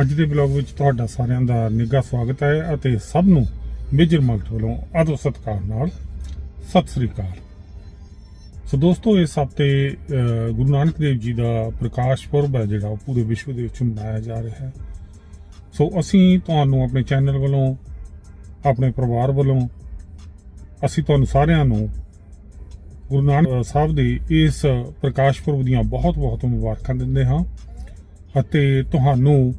ਅੱਜ ਦੇ ਬਲੌਗ ਵਿੱਚ ਤੁਹਾਡਾ ਸਾਰਿਆਂ ਦਾ ਨਿੱਘਾ ਸਵਾਗਤ ਹੈ ਅਤੇ ਸਭ ਨੂੰ ਮੇਜਰ ਮਲਟ ਵੱਲੋਂ ਆਦਰ ਸਤਿਕਾਰ ਨਾਲ ਸਤਿ ਸ੍ਰੀ ਅਕਾਲ। ਸੋ ਦੋਸਤੋ, ਇਸ ਹਫ਼ਤੇ ਗੁਰੂ ਨਾਨਕ ਦੇਵ ਜੀ ਦਾ ਪ੍ਰਕਾਸ਼ ਪੁਰਬ ਹੈ ਜਿਹੜਾ ਉਹ ਪੂਰੇ ਵਿਸ਼ਵ ਦੇ ਵਿੱਚ ਮਨਾਇਆ ਜਾ ਰਿਹਾ ਹੈ। ਸੋ ਅਸੀਂ ਤੁਹਾਨੂੰ ਆਪਣੇ ਚੈਨਲ ਵੱਲੋਂ, ਆਪਣੇ ਪਰਿਵਾਰ ਵੱਲੋਂ, ਅਸੀਂ ਤੁਹਾਨੂੰ ਸਾਰਿਆਂ ਨੂੰ ਗੁਰੂ ਨਾਨਕ ਸਾਹਿਬ ਦੇ ਇਸ ਪ੍ਰਕਾਸ਼ ਪੁਰਬ ਦੀਆਂ ਬਹੁਤ-ਬਹੁਤ ਮੁਬਾਰਕਾਂ ਦਿੰਦੇ ਹਾਂ ਅਤੇ ਤੁਹਾਨੂੰ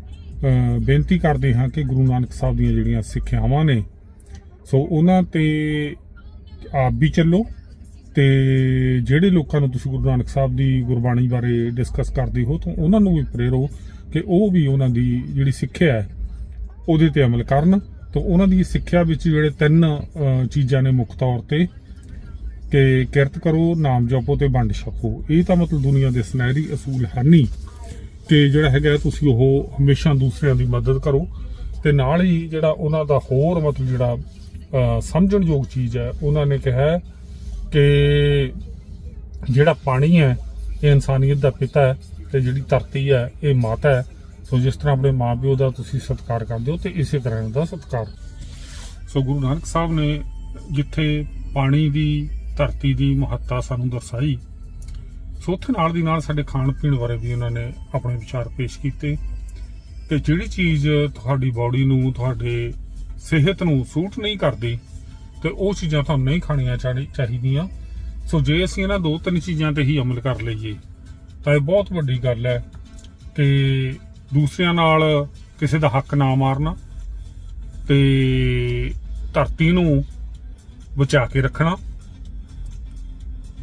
ਬੇਨਤੀ ਕਰਦੇ ਹਾਂ ਕਿ ਗੁਰੂ ਨਾਨਕ ਸਾਹਿਬ ਦੀਆਂ ਜਿਹੜੀਆਂ ਸਿੱਖਿਆਵਾਂ ਨੇ, ਸੋ ਉਹਨਾਂ ਤੇ ਆਪ ਵੀ ਚੱਲੋ ਤੇ ਜਿਹੜੇ ਲੋਕਾਂ ਨੂੰ ਤੁਸੀਂ ਗੁਰੂ ਨਾਨਕ ਸਾਹਿਬ ਦੀ ਗੁਰਬਾਣੀ ਬਾਰੇ ਡਿਸਕਸ ਕਰਦੇ ਹੋ, ਤਾਂ ਉਹਨਾਂ ਨੂੰ ਵੀ ਪ੍ਰੇਰੋ ਕਿ ਉਹ ਵੀ ਉਹਨਾਂ ਦੀ ਜਿਹੜੀ ਸਿੱਖਿਆ ਹੈ, ਉਹਦੇ ਤੇ ਅਮਲ ਕਰਨ। ਤਾਂ ਉਹਨਾਂ ਦੀ ਸਿੱਖਿਆ ਵਿੱਚ ਜਿਹੜੇ ਤਿੰਨ ਚੀਜ਼ਾਂ ਨੇ ਮੁੱਖ ਤੌਰ ਤੇ ਕਿ ਕਿਰਤ ਕਰੋ, ਨਾਮ ਜਪੋ ਤੇ ਵੰਡ ਛਕੋ। ਇਹ ਤਾਂ ਮਤਲਬ ਦੁਨੀਆ ਦੇ ਸੁਨਹਿਰੀ ਅਸੂਲ ਹਨ ਹੀ ਕਿ ਜਿਹੜਾ ਹੈਗਾ ਤੁਸੀਂ ਉਹ ਹਮੇਸ਼ਾ ਦੂਸਰਿਆਂ ਦੀ ਮਦਦ ਕਰੋ। ਤੇ ਨਾਲ ਹੀ ਜਿਹੜਾ ਉਹਨਾਂ ਦਾ ਹੋਰ ਮਤਲਬ ਜਿਹੜਾ ਸਮਝਣਯੋਗ ਚੀਜ਼ ਹੈ, ਉਹਨਾਂ ਨੇ ਕਿਹਾ ਕਿ ਜਿਹੜਾ ਪਾਣੀ ਹੈ, ਇਹ ਇਨਸਾਨੀਅਤ ਦਾ ਪਿਤਾ ਹੈ ਤੇ ਜਿਹੜੀ ਧਰਤੀ ਹੈ, ਇਹ ਮਾਤਾ ਹੈ। ਸੋ ਜਿਸ ਤਰ੍ਹਾਂ ਆਪਣੇ ਮਾਪਿਓ ਦਾ ਤੁਸੀਂ ਸਤਿਕਾਰ ਕਰਦੇ ਹੋ ਤੇ ਇਸੇ ਤਰ੍ਹਾਂ ਇਹਨਾਂ ਦਾ ਸਤਿਕਾਰ। ਸੋ ਗੁਰੂ ਨਾਨਕ ਸਾਹਿਬ ਨੇ ਜਿੱਥੇ ਪਾਣੀ ਦੀ, ਧਰਤੀ ਦੀ ਮਹੱਤਤਾ ਸਾਨੂੰ ਦਰਸਾਈ ਸੋ ਉੱਥੇ ਨਾਲ ਦੀ ਨਾਲ ਸਾਡੇ ਖਾਣ ਪੀਣ ਬਾਰੇ ਵੀ ਉਹਨਾਂ ਨੇ ਆਪਣੇ ਵਿਚਾਰ ਪੇਸ਼ ਕੀਤੇ ਤੇ ਜਿਹੜੀ ਚੀਜ਼ ਤੁਹਾਡੀ ਬਾਡੀ ਨੂੰ, ਤੁਹਾਡੇ ਸਿਹਤ ਨੂੰ ਸੂਟ ਨਹੀਂ ਕਰਦੀ, ਤੇ ਉਹ ਚੀਜ਼ਾਂ ਤੁਹਾਨੂੰ ਨਹੀਂ ਖਾਣੀਆਂ ਚਾਹੀ- ਚਾਹੀਦੀਆਂ। ਸੋ ਜੇ ਅਸੀਂ ਇਹਨਾਂ ਦੋ ਤਿੰਨ ਚੀਜ਼ਾਂ ਤੇ ਹੀ ਅਮਲ ਕਰ ਲਈਏ, ਤਾਂ ਇਹ ਬਹੁਤ ਵੱਡੀ ਗੱਲ ਹੈ ਕਿ ਦੂਸਰਿਆਂ ਨਾਲ ਕਿਸੇ ਦਾ ਹੱਕ ਨਾ ਮਾਰਨਾ ਤੇ ਧਰਤੀ ਨੂੰ ਬਚਾ ਕੇ ਰੱਖਣਾ।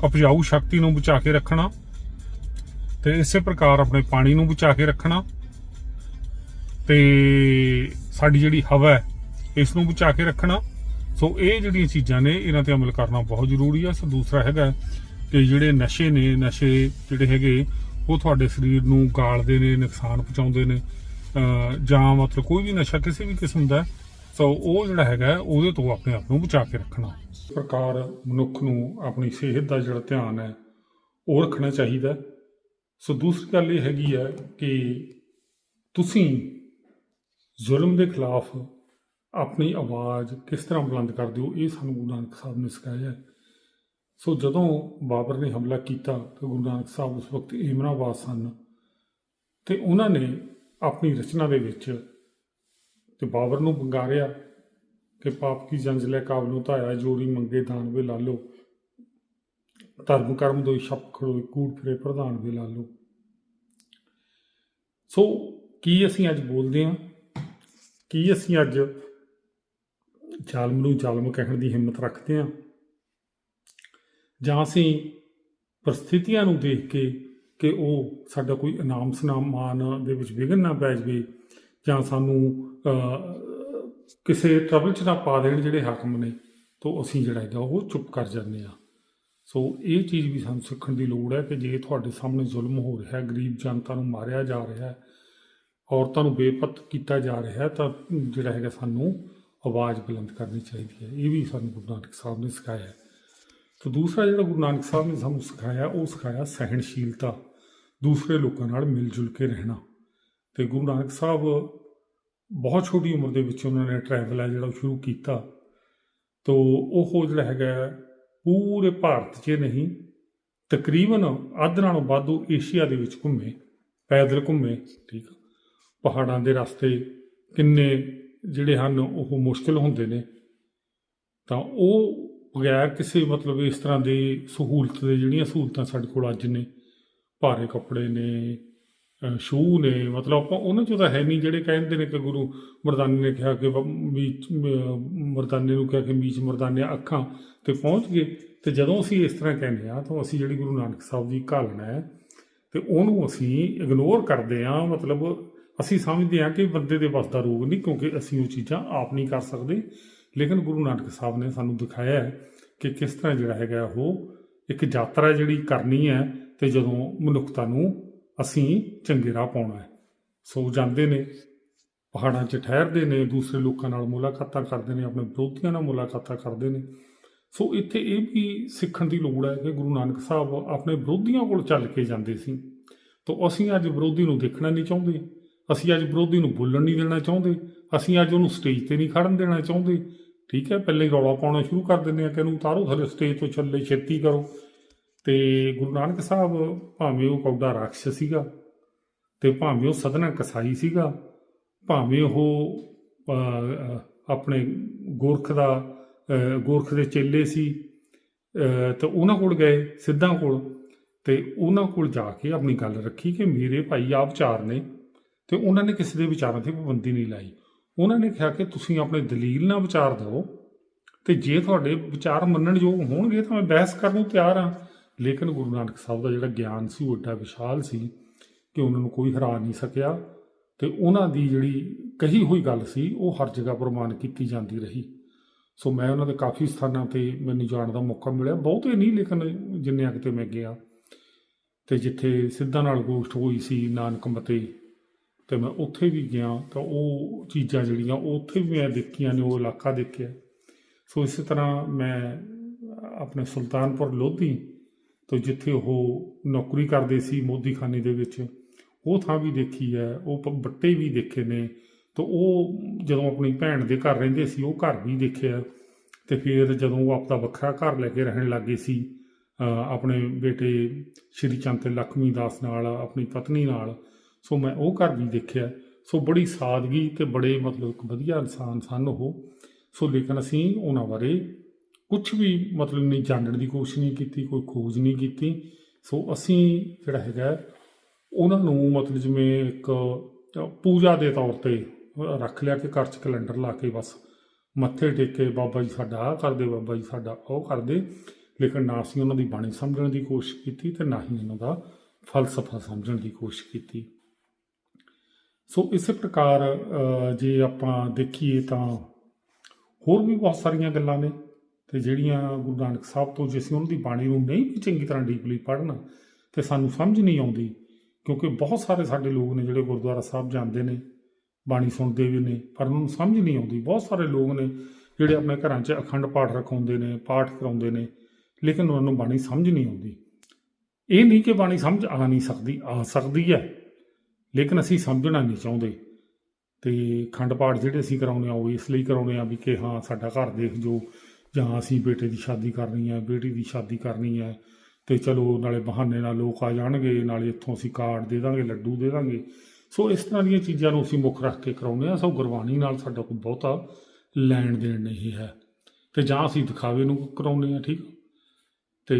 ਉਪਜਾਊ ਸ਼ਕਤੀ ਨੂੰ ਬਚਾ ਕੇ ਰੱਖਣਾ ਤੇ ਇਸੇ ਪ੍ਰਕਾਰ ਆਪਣੇ ਪਾਣੀ ਨੂੰ ਬਚਾ ਕੇ ਰੱਖਣਾ ਤੇ ਸਾਡੀ ਜਿਹੜੀ ਹਵਾ ਹੈ, ਇਸ ਨੂੰ ਬਚਾ ਕੇ ਰੱਖਣਾ। ਸੋ ਇਹ ਜਿਹੜੀਆਂ ਚੀਜ਼ਾਂ ਨੇ, ਇਹਨਾਂ ਤੇ ਅਮਲ ਕਰਨਾ ਬਹੁਤ ਜ਼ਰੂਰੀ ਹੈ ਸੋ ਦੂਸਰਾ ਹੈਗਾ ਕਿ ਜਿਹੜੇ ਨਸ਼ੇ ਨੇ, ਨਸ਼ੇ ਜਿਹੜੇ ਹੈਗੇ, ਉਹ ਤੁਹਾਡੇ ਸਰੀਰ ਨੂੰ ਗਾਲਦੇ ਨੇ, ਨੁਕਸਾਨ ਪਹੁੰਚਾਉਂਦੇ ਨੇ। ਜਾਂ ਮਤਲਬ ਕੋਈ ਵੀ ਨਸ਼ਾ ਕਿਸੇ ਵੀ ਕਿਸਮ ਦਾ ਸੋ ਉਹ ਜਿਹੜਾ ਹੈਗਾ, ਉਹਦੇ ਤੋਂ ਆਪਣੇ ਆਪ ਨੂੰ ਬਚਾ ਕੇ ਰੱਖਣਾ। ਇਸ ਪ੍ਰਕਾਰ ਮਨੁੱਖ ਨੂੰ ਆਪਣੀ ਸਿਹਤ ਦਾ ਜਿਹੜਾ ਧਿਆਨ ਹੈ, ਉਹ ਰੱਖਣਾ ਚਾਹੀਦਾ ਸੋ ਦੂਸਰੀ ਗੱਲ ਇਹ ਹੈਗੀ ਹੈ ਕਿ ਤੁਸੀਂ ਜ਼ੁਲਮ ਦੇ ਖਿਲਾਫ ਆਪਣੀ ਆਵਾਜ਼ ਕਿਸ ਤਰ੍ਹਾਂ ਬੁਲੰਦ ਕਰਦੇ ਹੋ, ਇਹ ਸਾਨੂੰ ਗੁਰੂ ਨਾਨਕ ਸਾਹਿਬ ਨੇ ਸਿਖਾਇਆ ਹੈ। ਸੋ ਜਦੋਂ ਬਾਬਰ ਨੇ ਹਮਲਾ ਕੀਤਾ, ਤਾਂ ਗੁਰੂ ਨਾਨਕ ਸਾਹਿਬ ਉਸ ਵਕਤ ਏਮਨਾਬਾਦ ਸਨ, ਤੇ ਉਹਨਾਂ ਨੇ ਆਪਣੀ ਰਚਨਾ ਦੇ ਵਿੱਚ ਤੇ ਬਾਬਰ ਨੂੰ ਬੰਗਾਰਿਆ ਕਿ ਪਾਪ ਕੀ ਜੰਜ ਲੈ ਕਾਬਲ ਧਾਇਆ, ਜੋੜੀ ਮੰਗੇ ਦਾਨ ਵੇ ਲਾਲੋ ਧਰਮ ਕਰਮ ਦੋਈ ਸ਼ਪ ਖੜੋਈ ਕੂੜ ਫਿਰੇ ਪ੍ਰਧਾਨ ਵੇ ਲਾਲੋ ਸੋ ਕੀ ਅਸੀਂ ਅੱਜ ਬੋਲਦੇ ਹਾਂ? ਕੀ ਅਸੀਂ ਅੱਜ ਜ਼ਾਲਮ ਨੂੰ ਜ਼ਾਲਮ ਕਹਿਣ ਦੀ ਹਿੰਮਤ ਰੱਖਦੇ ਹਾਂ? ਜਾਂ ਅਸੀਂ ਪਰਿਸਥਿਤੀਆਂ ਨੂੰ ਦੇਖ ਕੇ ਕਿ ਉਹ ਸਾਡਾ ਕੋਈ ਇਨਾਮ ਸਨਮਾਨ ਦੇ ਵਿੱਚ ਵਿਘਨ ਨਾ ਪੈ ਜਾਵੇ ਜਾਂ ਸਾਨੂੰ ਕਿਸੇ ਟਰਬਲ 'ਚ ਨਾ ਪਾ ਦੇਣ ਜਿਹੜੇ ਹਾਕਮ ਨੇ, ਤੋਂ ਅਸੀਂ ਜਿਹੜਾ ਹੈਗਾ ਉਹ ਚੁੱਪ ਕਰ ਜਾਂਦੇ ਆ ਸੋ ਇਹ ਚੀਜ਼ ਵੀ ਸਾਨੂੰ ਸਿੱਖਣ ਦੀ ਲੋੜ ਹੈ ਕਿ ਜੇ ਤੁਹਾਡੇ ਸਾਹਮਣੇ ਜ਼ੁਲਮ ਹੋ ਰਿਹਾ ਹੈ, ਗਰੀਬ ਜਨਤਾ ਨੂੰ ਮਾਰਿਆ ਜਾ ਰਿਹਾ ਹੈ, ਔਰਤਾਂ ਨੂੰ ਬੇਪਤ ਕੀਤਾ ਜਾ ਰਿਹਾ ਹੈ, ਤਾਂ ਜਿਹੜਾ ਹੈਗਾ ਸਾਨੂੰ ਆਵਾਜ਼ ਬੁਲੰਦ ਕਰਨੀ ਚਾਹੀਦੀ ਹੈ। ਇਹ ਵੀ ਸਾਨੂੰ ਗੁਰੂ ਨਾਨਕ ਸਾਹਿਬ ਨੇ ਸਿਖਾਇਆ ਹੈ। ਤੇ ਦੂਸਰਾ ਜਿਹੜਾ ਗੁਰੂ ਨਾਨਕ ਸਾਹਿਬ ਨੇ ਸਾਨੂੰ ਸਿਖਾਇਆ, ਉਹ ਸਿਖਾਇਆ ਸਹਿਣਸ਼ੀਲਤਾ, ਦੂਸਰੇ ਲੋਕਾਂ ਨਾਲ ਮਿਲ ਜੁਲ ਕੇ ਰਹਿਣਾ। ਤੇ ਗੁਰੂ ਨਾਨਕ ਸਾਹਿਬ ਬਹੁਤ ਛੋਟੀ ਉਮਰ ਦੇ ਵਿੱਚ ਉਹਨਾਂ ਨੇ ਟਰੈਵਲ ਹੈ ਜਿਹੜਾ ਉਹ ਸ਼ੁਰੂ ਕੀਤਾ। ਤੋ ਉਹ ਜਿਹੜਾ ਹੈਗਾ ਪੂਰੇ ਭਾਰਤ 'ਚ ਨਹੀਂ, ਤਕਰੀਬਨ ਅੱਧ ਨਾਲੋਂ ਵੱਧ ਉਹ ਏਸ਼ੀਆ ਦੇ ਵਿੱਚ ਘੁੰਮੇ, ਪੈਦਲ ਘੁੰਮੇ, ਠੀਕ ਪਹਾੜਾਂ ਦੇ ਰਸਤੇ ਕਿੰਨੇ ਜਿਹੜੇ ਹਨ ਉਹ ਮੁਸ਼ਕਲ ਹੁੰਦੇ ਨੇ। ਤਾਂ ਉਹ ਬਗੈਰ ਕਿਸੇ ਮਤਲਬ ਇਸ ਤਰ੍ਹਾਂ ਦੀ ਸਹੂਲਤ ਦੇ ਜਿਹੜੀਆਂ ਸਹੂਲਤਾਂ ਸਾਡੇ ਕੋਲ ਅੱਜ ਨੇ, ਭਾਰੇ ਕੱਪੜੇ ਨੇ ਸ਼ੂ ਨੇ, ਮਤਲਬ ਆਪਾਂ ਉਹਨਾਂ ਚੋਂ ਤਾਂ ਹੈ ਨਹੀਂ ਜਿਹੜੇ ਕਹਿੰਦੇ ਨੇ ਕਿ ਗੁਰੂ ਮਰਦਾਨੇ ਨੇ ਕਿਹਾ ਕਿ ਬ- ਮੀਚ ਮਰਦਾਨੇ ਨੂੰ ਕਿਹਾ ਕਿ ਮੀਚ ਮਰਦਾਨੇ ਅੱਖਾਂ ਤੇ ਪਹੁੰਚ ਗਏ। ਤੇ ਜਦੋਂ ਅਸੀਂ ਇਸ ਤਰ੍ਹਾਂ ਕਹਿੰਦੇ ਆ ਤਾਂ ਅਸੀਂ ਜਿਹੜੀ ਗੁਰੂ ਨਾਨਕ ਸਾਹਿਬ ਦੀ ਘਾਲਣਾ ਹੈ ਤੇ ਉਹਨੂੰ ਅਸੀਂ ਇਗਨੋਰ ਕਰਦੇ ਆ ਮਤਲਬ ਅਸੀਂ ਸਮਝਦੇ ਆ ਕਿ ਬੰਦੇ ਦੇ ਵੱਸ ਦਾ ਰੋਗ ਨਹੀਂ, ਕਿਉਂਕਿ ਅਸੀਂ ਉਹ ਚੀਜ਼ਾਂ ਆਪ ਨਹੀਂ ਕਰ ਸਕਦੇ। ਲੇਕਿਨ ਗੁਰੂ ਨਾਨਕ ਸਾਹਿਬ ਨੇ ਸਾਨੂੰ ਦਿਖਾਇਆ ਹੈ ਕਿ ਕਿਸ ਤਰ੍ਹਾਂ ਜਿਹੜਾ ਹੈਗਾ ਉਹ ਇੱਕ ਯਾਤਰਾ ਜਿਹੜੀ ਕਰਨੀ ਹੈ ਤੇ ਜਦੋਂ ਮਨੁੱਖਤਾ ਨੂੰ ਅਸੀਂ ਚੰਗੇ ਰਾਹ ਪਾਉਣਾ ਹੈ। ਸੋ ਜਾਂਦੇ ਨੇ, ਪਹਾੜਾਂ 'ਚ ਠਹਿਰਦੇ ਨੇ, ਦੂਸਰੇ ਲੋਕਾਂ ਨਾਲ ਮੁਲਾਕਾਤਾਂ ਕਰਦੇ ਨੇ, ਆਪਣੇ ਵਿਰੋਧੀਆਂ ਨਾਲ ਮੁਲਾਕਾਤਾਂ ਕਰਦੇ ਨੇ। ਸੋ ਇੱਥੇ ਇਹ ਵੀ ਸਿੱਖਣ ਦੀ ਲੋੜ ਹੈ ਕਿ ਗੁਰੂ ਨਾਨਕ ਸਾਹਿਬ ਆਪਣੇ ਵਿਰੋਧੀਆਂ ਕੋਲ ਚੱਲ ਕੇ ਜਾਂਦੇ ਸੀ। ਤਾਂ ਅਸੀਂ ਅੱਜ ਵਿਰੋਧੀ ਨੂੰ ਦੇਖਣਾ ਨਹੀਂ ਚਾਹੁੰਦੇ। ਅਸੀਂ ਅੱਜ ਵਿਰੋਧੀ ਨੂੰ ਬੋਲਣ ਨਹੀਂ ਦੇਣਾ ਚਾਹੁੰਦੇ। ਅਸੀਂ ਅੱਜ ਉਹਨੂੰ ਸਟੇਜ ਤੇ ਨਹੀਂ ਖੜਨ ਦੇਣਾ ਚਾਹੁੰਦੇ। ਠੀਕ ਹੈ, ਪਹਿਲੇ ਹੀ ਰੌਲਾ ਪਾਉਣਾ ਸ਼ੁਰੂ ਕਰ ਦਿੰਦੇ ਆ ਕਿ ਇਹਨੂੰ ਉਤਾਰੋ, ਥੱਲੇ ਸਟੇਜ ਤੋਂ ਛੱਲੇ ਛੇਤੀ ਕਰੋ। ਤੇ ਗੁਰੂ ਨਾਨਕ ਸਾਹਿਬ ਭਾਵੇਂ ਉਹ ਕੌਡਾ ਰਾਖਸ਼ ਸੀਗਾ ਤੇ ਭਾਵੇਂ ਉਹ ਸਦਨਾ ਕਸਾਈ ਸੀਗਾ ਭਾਵੇਂ ਉਹ ਆਪਣੇ ਗੋਰਖ ਦਾ ਗੋਰਖ ਦੇ ਚੇਲੇ ਸੀ ਅਹ, ਤੇ ਉਹਨਾਂ ਕੋਲ ਗਏ ਸਿੱਧਾਂ ਕੋਲ ਤੇ ਉਹਨਾਂ ਕੋਲ ਜਾ ਕੇ ਆਪਣੀ ਗੱਲ ਰੱਖੀ ਕਿ ਮੇਰੇ ਭਾਈ ਆਪ ਚਾਰ ਨੇ ਤੇ ਉਹਨਾਂ ਨੇ ਕਿਸੇ ਦੇ ਵਿਚਾਰਾਂ ਤੇ ਪਾਬੰਦੀ ਨਹੀਂ ਲਾਈ। ਉਹਨਾਂ ਨੇ ਕਿਹਾ ਕਿ ਤੁਸੀਂ ਆਪਣੇ ਦਲੀਲ ਨਾਲ ਵਿਚਾਰ ਦਿਓ ਤੇ ਜੇ ਤੁਹਾਡੇ ਵਿਚਾਰ ਮੰਨਣਯੋਗ ਹੋਣਗੇ ਤਾਂ ਮੈਂ ਬਹਿਸ ਕਰਨ ਨੂੰ ਤਿਆਰ ਹਾਂ। ਲੇਕਿਨ ਗੁਰੂ ਨਾਨਕ ਸਾਹਿਬ ਦਾ ਜਿਹੜਾ ਗਿਆਨ ਸੀ, ਉਹ ਏਡਾ ਵਿਸ਼ਾਲ ਸੀ ਕਿ ਉਹਨਾਂ ਨੂੰ ਕੋਈ ਹਰਾ ਨਹੀਂ ਸਕਿਆ ਤੇ ਉਹਨਾਂ ਦੀ ਜਿਹੜੀ ਕਹੀ ਹੋਈ ਗੱਲ ਸੀ, ਉਹ ਹਰ ਜਗ੍ਹਾ ਪ੍ਰਮਾਣ ਕੀਤੀ ਜਾਂਦੀ ਰਹੀ। ਸੋ ਮੈਂ ਉਹਨਾਂ ਦੇ ਕਾਫੀ ਸਥਾਨਾਂ ਤੇ ਮੈਨੂੰ ਜਾਣ ਦਾ ਮੌਕਾ ਮਿਲਿਆ। ਬਹੁਤੇ ਨਹੀਂ ਲੇਕਿਨ ਜਿੰਨੇ ਕਿਤੇ ਮੈਂ ਗਿਆ ਤੇ ਜਿੱਥੇ ਸਿੱਧਾਂ ਨਾਲ ਗੋਸ਼ਟ ਹੋਈ ਸੀ ਨਾਨਕ ਮਤੇ, ਤੇ ਮੈਂ ਉੱਥੇ ਵੀ ਗਿਆ ਤਾਂ ਉਹ ਚੀਜ਼ਾਂ ਜਿਹੜੀਆਂ ਉਹ ਉੱਥੇ ਵੀ ਮੈਂ ਦੇਖੀਆਂ ਨੇ, ਉਹ ਇਲਾਕਾ ਦੇਖਿਆ। ਸੋ ਇਸੇ ਤਰ੍ਹਾਂ ਮੈਂ ਆਪਣੇ ਸੁਲਤਾਨਪੁਰ ਲੋਧੀ ਤੋਂ ਜਿੱਥੇ ਉਹ ਨੌਕਰੀ ਕਰਦੇ ਸੀ ਮੋਦੀਖਾਨੇ ਦੇ ਵਿੱਚ, ਉਹ ਥਾਂ ਵੀ ਦੇਖੀ ਹੈ, ਉਹ ਬੱਟੇ ਵੀ ਦੇਖੇ ਨੇ, ਤਾਂ ਉਹ ਜਦੋਂ ਆਪਣੀ ਭੈਣ ਦੇ ਘਰ ਰਹਿੰਦੇ ਸੀ, ਉਹ ਘਰ ਵੀ ਦੇਖਿਆ, ਤੇ ਫਿਰ ਜਦੋਂ ਉਹ ਆਪਦਾ ਵੱਖਰਾ ਘਰ ਲੈ ਕੇ ਰਹਿਣ ਲੱਗੇ ਸੀ ਆਪਣੇ ਬੇਟੇ ਸ਼੍ਰੀ ਚੰਦ ਲਖਮੀ ਦਾਸ ਨਾਲ, ਆਪਣੀ ਪਤਨੀ ਨਾਲ, ਸੋ ਮੈਂ ਉਹ ਘਰ ਵੀ ਦੇਖਿਆ, ਸੋ ਬੜੀ ਸਾਦਗੀ ਤੇ ਬੜੇ ਮਤਲਬ ਇੱਕ ਵਧੀਆ ਇਨਸਾਨ ਸਨ ਉਹ, ਸੋ ਲੇਕਿਨ ਅਸੀਂ ਉਹਨਾਂ ਬਾਰੇ ਕੁਝ ਵੀ ਮਤਲਬ ਨਹੀਂ, ਜਾਣਨ ਦੀ ਕੋਸ਼ਿਸ਼ ਨਹੀਂ ਕੀਤੀ, ਕੋਈ ਖੋਜ ਨਹੀਂ ਕੀਤੀ। ਸੋ ਅਸੀਂ ਜਿਹੜਾ ਹੈਗਾ, ਉਹਨਾਂ ਨੂੰ ਮਤਲਬ ਜਿਵੇਂ ਇੱਕ ਪੂਜਾ ਦੇ ਤੌਰ ਤੇ ਰੱਖ ਲਿਆ ਕਿ ਘਰ 'ਚ ਕੈਲੰਡਰ ਲਾ ਕੇ ਬਸ ਮੱਥੇ ਟੇਕੇ ਬਾਬਾ ਜੀ ਸਾਡਾ ਆਹ ਕਰਦੇ, ਬਾਬਾ ਜੀ ਸਾਡਾ ਉਹ ਕਰਦੇ। ਲੇਕਿਨ ਨਾ ਅਸੀਂ ਉਹਨਾਂ ਦੀ ਬਾਣੀ ਸਮਝਣ ਦੀ ਕੋਸ਼ਿਸ਼ ਕੀਤੀ ਤੇ ਨਾ ਹੀ ਉਹਨਾਂ ਦਾ ਫਲਸਫਾ ਸਮਝਣ ਦੀ ਕੋਸ਼ਿਸ਼ ਕੀਤੀ। ਸੋ ਇਸੇ ਪ੍ਰਕਾਰ ਜੇ ਆਪਾਂ ਦੇਖੀਏ ਤਾਂ ਹੋਰ ਵੀ ਬਹੁਤ ਸਾਰੀਆਂ ਗੱਲਾਂ ਨੇ। ਤੇ ਜਿਹੜੀਆਂ ਗੁਰੂ ਨਾਨਕ ਸਾਹਿਬ ਤੋਂ ਜੇ ਅਸੀਂ ਉਹਨਾਂ ਦੀ ਬਾਣੀ ਨੂੰ ਨਹੀਂ ਵੀ ਚੰਗੀ ਤਰ੍ਹਾਂ ਡੀਪਲੀ ਪੜ੍ਹਨ, ਤੇ ਸਾਨੂੰ ਸਮਝ ਨਹੀਂ ਆਉਂਦੀ, ਕਿਉਂਕਿ ਬਹੁਤ ਸਾਰੇ ਸਾਡੇ ਲੋਕ ਨੇ ਜਿਹੜੇ ਗੁਰਦੁਆਰਾ ਸਾਹਿਬ ਜਾਂਦੇ ਨੇ, ਬਾਣੀ ਸੁਣਦੇ ਵੀ ਨੇ, ਪਰ ਉਹਨਾਂ ਨੂੰ ਸਮਝ ਨਹੀਂ ਆਉਂਦੀ। ਬਹੁਤ ਸਾਰੇ ਲੋਕ ਨੇ ਜਿਹੜੇ ਆਪਣੇ ਘਰਾਂ 'ਚ ਅਖੰਡ ਪਾਠ ਰਖਾਉਂਦੇ ਨੇ, ਪਾਠ ਕਰਾਉਂਦੇ ਨੇ, ਲੇਕਿਨ ਉਹਨਾਂ ਨੂੰ ਬਾਣੀ ਸਮਝ ਨਹੀਂ ਆਉਂਦੀ। ਇਹ ਨਹੀਂ ਕਿ ਬਾਣੀ ਸਮਝ ਆ ਨਹੀਂ ਸਕਦੀ, ਆ ਸਕਦੀ ਹੈ, ਲੇਕਿਨ ਅਸੀਂ ਸਮਝਣਾ ਨਹੀਂ ਚਾਹੁੰਦੇ। ਤੇ ਖੰਡ ਪਾਠ ਜਿਹੜੇ ਅਸੀਂ ਕਰਾਉਂਦੇ ਆ ਉਹ ਇਸ ਲਈ ਕਰਾਉਂਦੇ ਆ ਵੀ ਕਿ ਹਾਂ, ਸਾਡਾ ਘਰ ਦੇਖ ਜੋ ਜਾਂ ਅਸੀਂ ਬੇਟੇ ਦੀ ਸ਼ਾਦੀ ਕਰਨੀ ਹੈ, ਬੇਟੀ ਦੀ ਸ਼ਾਦੀ ਕਰਨੀ ਹੈ, ਤੇ ਚਲੋ ਨਾਲੇ ਬਹਾਨੇ ਨਾਲ ਲੋਕ ਆ ਜਾਣਗੇ, ਨਾਲੇ ਇੱਥੋਂ ਅਸੀਂ ਕਾਰਡ ਦੇ ਦਾਂਗੇ, ਲੱਡੂ ਦੇ ਦਾਂਗੇ। ਸੋ ਇਸ ਤਰ੍ਹਾਂ ਦੀਆਂ ਚੀਜ਼ਾਂ ਨੂੰ ਅਸੀਂ ਮੁੱਖ ਰੱਖ ਕੇ ਕਰਾਉਂਦੇ ਆ ਸੋ ਗੁਰਬਾਣੀ ਨਾਲ ਸਾਡਾ ਕੋਈ ਬਹੁਤਾ ਲੈਣ ਦੇਣ ਨਹੀਂ ਹੈ। ਤੇ ਜਾਂ ਅਸੀਂ ਦਿਖਾਵੇ ਨੂੰ ਕਰਾਉਂਦੇ ਆ ਠੀਕ ਤੇ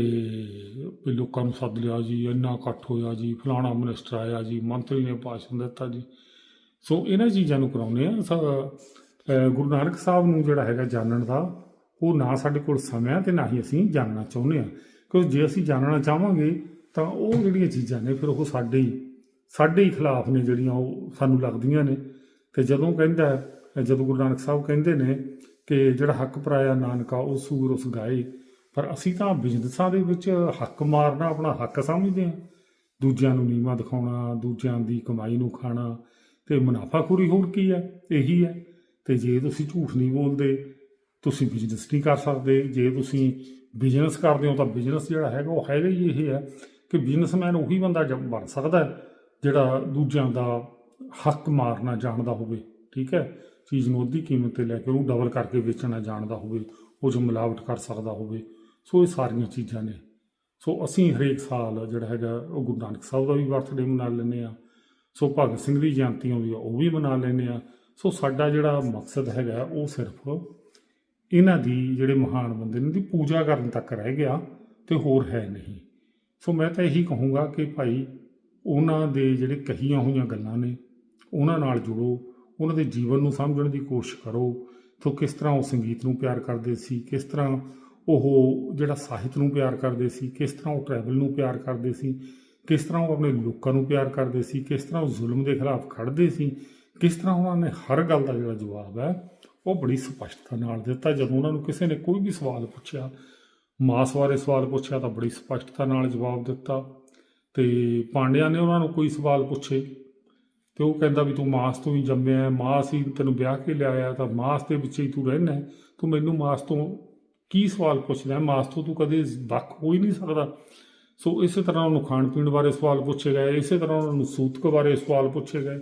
ਵੀ ਲੋਕਾਂ ਨੂੰ ਸੱਦ ਲਿਆ ਜੀ, ਇੰਨਾ ਇਕੱਠ ਹੋਇਆ ਜੀ, ਫਲਾਣਾ ਮਿਨਿਸਟਰ ਆਇਆ ਜੀ, ਮੰਤਰੀ ਨੇ ਭਾਸ਼ਣ ਦਿੱਤਾ ਜੀ। ਸੋ ਇਹਨਾਂ ਚੀਜ਼ਾਂ ਨੂੰ ਕਰਾਉਂਦੇ ਆ ਗੁਰੂ ਨਾਨਕ ਸਾਹਿਬ ਨੂੰ ਜਿਹੜਾ ਹੈਗਾ ਜਾਣਨ ਦਾ ਉਹ ਨਾ ਸਾਡੇ ਕੋਲ ਸਮਾਂ ਤੇ ਨਾ ਹੀ ਅਸੀਂ ਜਾਣਨਾ ਚਾਹੁੰਦੇ ਆ ਕਿਉਂਕਿ ਜੇ ਅਸੀਂ ਜਾਣਨਾ ਚਾਹਾਂਗੇ, ਤਾਂ ਉਹ ਜਿਹੜੀਆਂ ਚੀਜ਼ਾਂ ਨੇ, ਫਿਰ ਉਹ ਸਾਡੇ ਹੀ ਸਾਡੇ ਹੀ ਖਿਲਾਫ ਨੇ ਜਿਹੜੀਆਂ ਉਹ ਸਾਨੂੰ ਲੱਗਦੀਆਂ ਨੇ। ਤੇ ਜਦੋਂ ਕਹਿੰਦਾ ਜਦੋਂ ਗੁਰੂ ਨਾਨਕ ਸਾਹਿਬ ਕਹਿੰਦੇ ਨੇ ਕਿ ਜਿਹੜਾ ਹੱਕ ਪਰਾਇਆ ਨਾਨਕਾ, ਉਹ ਸੂਰ ਉਸ ਗਾਏ। ਪਰ ਅਸੀਂ ਤਾਂ ਬਿਜ਼ਨਸਾਂ ਦੇ ਵਿੱਚ ਹੱਕ ਮਾਰਨਾ, ਆਪਣਾ ਹੱਕ ਸਮਝਦੇ ਹਾਂ। ਦੂਜਿਆਂ ਨੂੰ ਨੀਵਾਂ ਦਿਖਾਉਣਾ, ਦੂਜਿਆਂ ਦੀ ਕਮਾਈ ਨੂੰ ਖਾਣਾ, ਤੇ ਮੁਨਾਫਾਖੋਰੀ ਹੋਰ ਕੀ ਹੈ? ਇਹੀ ਹੈ। ਤੇ ਜੇ ਤੁਸੀਂ ਝੂਠ ਨਹੀਂ ਬੋਲਦੇ ਤੁਸੀਂ ਬਿਜ਼ਨਸ ਨਹੀਂ ਕਰ ਸਕਦੇ। ਜੇ ਤੁਸੀਂ ਬਿਜ਼ਨਸ ਕਰਦੇ ਹੋ ਤਾਂ ਬਿਜ਼ਨਸ ਜਿਹੜਾ ਹੈਗਾ ਉਹ ਹੈਗਾ ਹੀ ਇਹ ਹੈ ਕਿ ਬਿਜ਼ਨਸਮੈਨ ਉਹੀ ਬੰਦਾ ਜ- ਬਣ ਸਕਦਾ ਜਿਹੜਾ ਦੂਜਿਆਂ ਦਾ ਹੱਕ ਮਾਰਨਾ ਜਾਣਦਾ ਹੋਵੇ, ਠੀਕ ਹੈ? ਚੀਜ਼ ਨੂੰ ਅੱਧੀ ਕੀਮਤ ਤੇ ਲੈ ਕੇ ਉਹਨੂੰ ਡਬਲ ਕਰਕੇ ਵੇਚਣਾ ਜਾਣਦਾ ਹੋਵੇ, ਉਹ ਜੋ ਮਿਲਾਵਟ ਕਰ ਸਕਦਾ ਹੋਵੇ। ਸੋ ਇਹ ਸਾਰੀਆਂ ਚੀਜ਼ਾਂ ਨੇ। ਸੋ ਅਸੀਂ ਹਰੇਕ ਸਾਲ ਜਿਹੜਾ ਹੈਗਾ ਉਹ ਗੁਰੂ ਨਾਨਕ ਸਾਹਿਬ ਦਾ ਵੀ ਬਰਥਡੇ ਮਨਾ ਲੈਂਦੇ ਆ ਸੋ ਭਗਤ ਸਿੰਘ ਦੀ ਜਯੰਤੀ ਆਉਂਦੀ ਆ ਉਹ ਵੀ ਮਨਾ ਲੈਂਦੇ ਆ ਸੋ ਸਾਡਾ ਜਿਹੜਾ ਮਕਸਦ ਹੈਗਾ ਉਹ ਸਿਰਫ ਇਹਨਾਂ ਦੀ ਜਿਹੜੇ ਮਹਾਨ ਬੰਦੇ ਨੇ ਦੀ ਪੂਜਾ ਕਰਨ ਤੱਕ ਰਹਿ ਗਿਆ ਤੇ ਹੋਰ ਹੈ ਨਹੀਂ। ਸੋ ਮੈਂ ਤਾਂ ਇਹੀ ਕਹੂੰਗਾ ਕਿ ਭਾਈ ਉਹਨਾਂ ਦੇ ਜਿਹੜੇ ਕਹੀਆਂ ਹੋਈਆਂ ਗੱਲਾਂ ਨੇ, ਉਹਨਾਂ ਨਾਲ ਜੁੜੋ, ਉਹਨਾਂ ਦੇ ਜੀਵਨ ਨੂੰ ਸਮਝਣ ਦੀ ਕੋਸ਼ਿਸ਼ ਕਰੋ ਤੋ ਕਿਸ ਤਰ੍ਹਾਂ ਉਹ ਸੰਗੀਤ ਨੂੰ ਪਿਆਰ ਕਰਦੇ ਸੀ, ਕਿਸ ਤਰ੍ਹਾਂ ਉਹ ਜਿਹੜਾ ਸਾਹਿਤ ਨੂੰ ਪਿਆਰ ਕਰਦੇ ਸੀ, ਕਿਸ ਤਰ੍ਹਾਂ ਉਹ ਟਰੈਵਲ ਨੂੰ ਪਿਆਰ ਕਰਦੇ ਸੀ, ਕਿਸ ਤਰ੍ਹਾਂ ਉਹ ਆਪਣੇ ਲੋਕਾਂ ਨੂੰ ਪਿਆਰ ਕਰਦੇ ਸੀ, ਕਿਸ ਤਰ੍ਹਾਂ ਉਹ ਜ਼ੁਲਮ ਦੇ ਖਿਲਾਫ ਖੜਦੇ ਸੀ, ਕਿਸ ਤਰ੍ਹਾਂ ਉਹਨਾਂ ਨੇ ਹਰ ਗੱਲ ਦਾ ਜਿਹੜਾ ਜਵਾਬ ਹੈ ਉਹ ਬੜੀ ਸਪਸ਼ਟਤਾ ਨਾਲ ਦਿੱਤਾ। ਜਦੋਂ ਉਹਨਾਂ ਨੂੰ ਕਿਸੇ ਨੇ ਕੋਈ ਵੀ ਸਵਾਲ ਪੁੱਛਿਆ, ਮਾਸ ਬਾਰੇ ਸਵਾਲ ਪੁੱਛਿਆ ਤਾਂ ਬੜੀ ਸਪਸ਼ਟਤਾ ਨਾਲ ਜਵਾਬ ਦਿੱਤਾ ਤੇ ਪਾਂਡਿਆਂ ਨੇ ਉਹਨਾਂ ਨੂੰ ਕੋਈ ਸਵਾਲ ਪੁੱਛੇ ਤੇ ਉਹ ਕਹਿੰਦਾ ਵੀ ਤੂੰ ਮਾਸ ਤੋਂ ਹੀ ਜੰਮਿਆ ਮਾਸ ਹੀ ਤੈਨੂੰ ਵਿਆਹ ਕੇ ਲਿਆਇਆ ਤਾਂ ਮਾਸ ਦੇ ਵਿੱਚ ਹੀ ਤੂੰ ਰਹਿਣਾ ਤੂੰ ਮੈਨੂੰ ਮਾਸ ਤੋਂ ਕੀ ਸਵਾਲ ਪੁੱਛਦਾ ਮਾਸ ਤੋਂ ਤੂੰ ਕਦੇ ਵੱਖ ਹੋ ਹੀ ਨਹੀਂ ਸਕਦਾ। ਸੋ ਇਸੇ ਤਰ੍ਹਾਂ ਉਹਨੂੰ ਖਾਣ ਪੀਣ ਬਾਰੇ ਸਵਾਲ ਪੁੱਛੇ ਗਏ, ਇਸੇ ਤਰ੍ਹਾਂ ਉਹਨਾਂ ਨੂੰ ਸੂਤਕ ਬਾਰੇ ਸਵਾਲ ਪੁੱਛੇ ਗਏ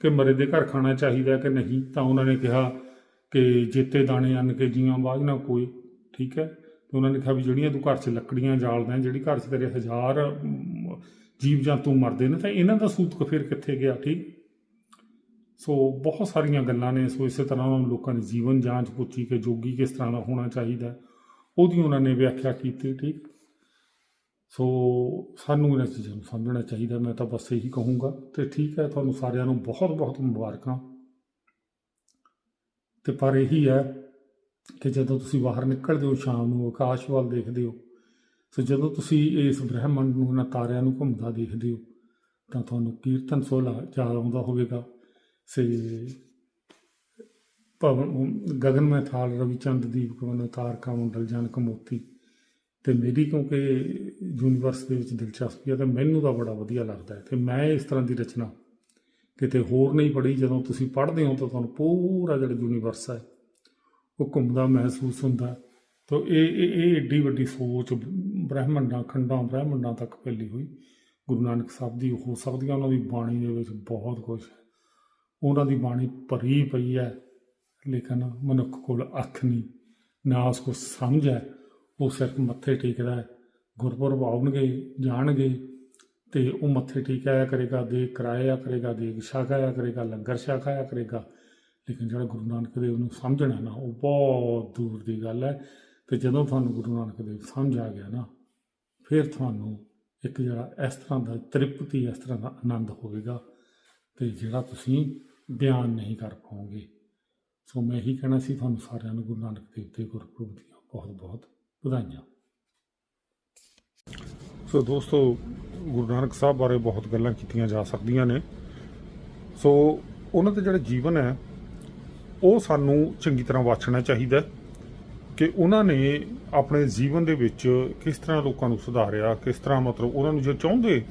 ਕਿ ਮਰੇ ਦੇ ਘਰ ਖਾਣਾ ਚਾਹੀਦਾ ਕਿ ਨਹੀਂ? ਤਾਂ ਉਹਨਾਂ ਨੇ ਕਿਹਾ ਕਿ ਜੇਤੇ ਦਾਣੇ ਅੰਨ ਕੇ ਜੀਆਂ ਬਾਝ ਨਾ ਕੋਈ, ਠੀਕ ਹੈ? ਤੇ ਉਹਨਾਂ ਨੇ ਕਿਹਾ ਵੀ ਜਿਹੜੀਆਂ ਤੂੰ ਘਰ 'ਚ ਲੱਕੜੀਆਂ ਜਾਲਦਾ, ਜਿਹੜੀ ਘਰ 'ਚ ਤੇਰੇ ਹਜ਼ਾਰ ਜੀਵ ਜੰਤੂ ਮਰਦੇ ਨੇ, ਤਾਂ ਇਹਨਾਂ ਦਾ ਸੂਤਕ ਫਿਰ ਕਿੱਥੇ ਗਿਆ, ਠੀਕ? ਸੋ ਬਹੁਤ ਸਾਰੀਆਂ ਗੱਲਾਂ ਨੇ, ਸੋ ਇਸੇ ਤਰ੍ਹਾਂ ਉਹਨਾਂ ਨੂੰ ਲੋਕਾਂ ਦੀ ਜੀਵਨ ਜਾਂਚ ਪੁੱਛੀ ਕਿ ਜੋਗੀ ਕਿਸ ਤਰ੍ਹਾਂ ਦਾ ਹੋਣਾ ਚਾਹੀਦਾ ਉਹਦੀ ਉਹਨਾਂ ਨੇ ਵਿਆਖਿਆ ਕੀਤੀ, ਠੀਕ? ਸੋ ਸਾਨੂੰ ਇਹਨਾਂ ਚੀਜ਼ਾਂ ਨੂੰ ਸਮਝਣਾ ਚਾਹੀਦਾ, ਮੈਂ ਤਾਂ ਬਸ ਇਹੀ ਕਹੂੰਗਾ। ਤੇ ਠੀਕ ਹੈ, ਤੁਹਾਨੂੰ ਸਾਰਿਆਂ ਨੂੰ ਬਹੁਤ ਬਹੁਤ ਮੁਬਾਰਕਾਂ। ਤੇ ਪਰ ਇਹੀ ਹੈ ਕਿ ਜਦੋਂ ਤੁਸੀਂ ਬਾਹਰ ਨਿਕਲਦੇ ਹੋ ਸ਼ਾਮ ਨੂੰ, ਆਕਾਸ਼ ਵੱਲ ਦੇਖਦੇ ਹੋ, ਸੋ ਜਦੋਂ ਤੁਸੀਂ ਇਸ ਬ੍ਰਹਿਮੰਡ ਨੂੰ ਨਾ ਤਾਰਿਆਂ ਨੂੰ ਘੁੰਮਦਾ ਦੇਖਦੇ ਹੋ, ਤਾਂ ਤੁਹਾਨੂੰ ਕੀਰਤਨ ਸੋਲਾ ਯਾਦ ਆਉਂਦਾ ਹੋਵੇਗਾ। ਸੇ ਭਵਨ ਗਗਨ ਮੈਂ ਥਾਲ ਰਵੀਚੰਦ ਦੀਪ ਕਵਨ ਤਾਰਕਾ ਮੰਡਲ ਜਨਕ ਮੋਤੀ। ਤੇ ਮੇਰੀ ਕਿਉਂਕਿ ਯੂਨੀਵਰਸ ਦੇ ਵਿੱਚ ਦਿਲਚਸਪੀ ਹੈ, ਤਾਂ ਮੈਨੂੰ ਤਾਂ ਬੜਾ ਵਧੀਆ ਲੱਗਦਾ ਹੈ, ਤੇ ਮੈਂ ਇਸ ਤਰ੍ਹਾਂ ਦੀ ਰਚਨਾ ਕਿਤੇ ਹੋਰ ਨਹੀਂ ਪੜ੍ਹੀ, ਜਦੋਂ ਤੁਸੀਂ ਪੜ੍ਹਦੇ ਹੋ ਤਾਂ ਤੁਹਾਨੂੰ ਪੂਰਾ ਜਿਹੜਾ ਯੂਨੀਵਰਸ ਹੈ, ਉਹ ਘੁੰਮਦਾ ਮਹਿਸੂਸ ਹੁੰਦਾ ਤਾਂ ਇਹ ਇਹ ਇਹ ਏਡੀ ਵੱਡੀ ਸੋਚ ਬ੍ਰਹਿਮੰਡਾਂ, ਖੰਡਾਂ ਬ੍ਰਹਿਮੰਡਾਂ ਤੱਕ ਫੈਲੀ ਹੋਈ। ਗੁਰੂ ਨਾਨਕ ਸਾਹਿਬ ਦੀ ਹੋ ਸਕਦੀ ਉਹਨਾਂ ਦੀ ਬਾਣੀ ਦੇ ਵਿੱਚ ਬਹੁਤ ਕੁਝ ਹੈ। ਉਹਨਾਂ ਦੀ ਬਾਣੀ ਭਰੀ ਪਈ ਹੈ, ਲੇਕਿਨ ਮਨੁੱਖ ਕੋਲ ਅੱਖ ਨਹੀਂ, ਨਾ ਉਸ ਕੋ ਸਮਝ ਹੈ। ਉਹ ਸਿਰਫ ਮੱਥੇ ਟੇਕਦਾ ਹੈ। ਗੁਰਪੁਰਬ ਆਉਣਗੇ, ਜਾਣਗੇ। ਤੇ ਉਹ ਮੱਥੇ ਟੇਕਿਆ ਕਰੇਗਾ ਦੇ ਕਰਾਇਆ ਕਰੇਗਾ ਦੇ ਛਕਾਇਆ ਕਰੇਗਾ, ਲੰਗਰ ਛਕਾਇਆ ਕਰੇਗਾ। ਲੇਕਿਨ ਜਿਹੜਾ ਗੁਰੂ ਨਾਨਕ ਦੇਵ ਨੂੰ ਸਮਝਣਾ ਨਾ, ਉਹ ਬਹੁਤ ਦੂਰ ਦੀ ਗੱਲ ਹੈ। ਤੇ ਜਦੋਂ ਤੁਹਾਨੂੰ ਗੁਰੂ ਨਾਨਕ ਦੇਵ ਸਮਝ ਆ ਗਿਆ ਨਾ, ਫਿਰ ਤੁਹਾਨੂੰ ਇੱਕ ਜਿਹੜਾ ਇਸ ਤਰ੍ਹਾਂ ਦਾ ਤ੍ਰਿਪਤੀ, ਇਸ ਤਰ੍ਹਾਂ ਦਾ ਆਨੰਦ ਹੋਵੇਗਾ ਤੇ ਜਿਹੜਾ ਤੁਸੀਂ ਬਿਆਨ ਨਹੀਂ ਕਰ ਪਾਓਗੇ। ਸੋ ਮੈਂ ਇਹੀ ਕਹਿਣਾ ਸੀ, ਤੁਹਾਨੂੰ ਸਾਰਿਆਂ ਨੂੰ ਗੁਰੂ ਨਾਨਕ ਦੇਵ ਦੇ ਗੁਰਪੁਰਬ ਦੀਆਂ ਬਹੁਤ ਬਹੁਤ ਵਧਾਈਆਂ। ਸੋ ਦੋਸਤੋ ਗੁਰੂ ਨਾਨਕ ਸਾਹਿਬ ਬਾਰੇ ਬਹੁਤ ਗੱਲਾਂ ਕੀਤੀਆਂ ਜਾ ਸਕਦੀਆਂ ਨੇ। ਸੋ ਉਹਨਾਂ ਦਾ ਜਿਹੜਾ ਜੀਵਨ ਹੈ, ਉਹ ਸਾਨੂੰ ਚੰਗੀ ਤਰ੍ਹਾਂ ਵਾਚਣਾ ਚਾਹੀਦਾ ਕਿ ਉਹਨਾਂ ਨੇ ਆਪਣੇ ਜੀਵਨ ਦੇ ਵਿੱਚ ਕਿਸ ਤਰ੍ਹਾਂ ਲੋਕਾਂ ਨੂੰ ਸੁਧਾਰਿਆ, ਕਿਸ ਤਰ੍ਹਾਂ ਮਤਲਬ ਉਹਨਾਂ ਨੂੰ ਜੇ ਚਾਹੁੰਦੇ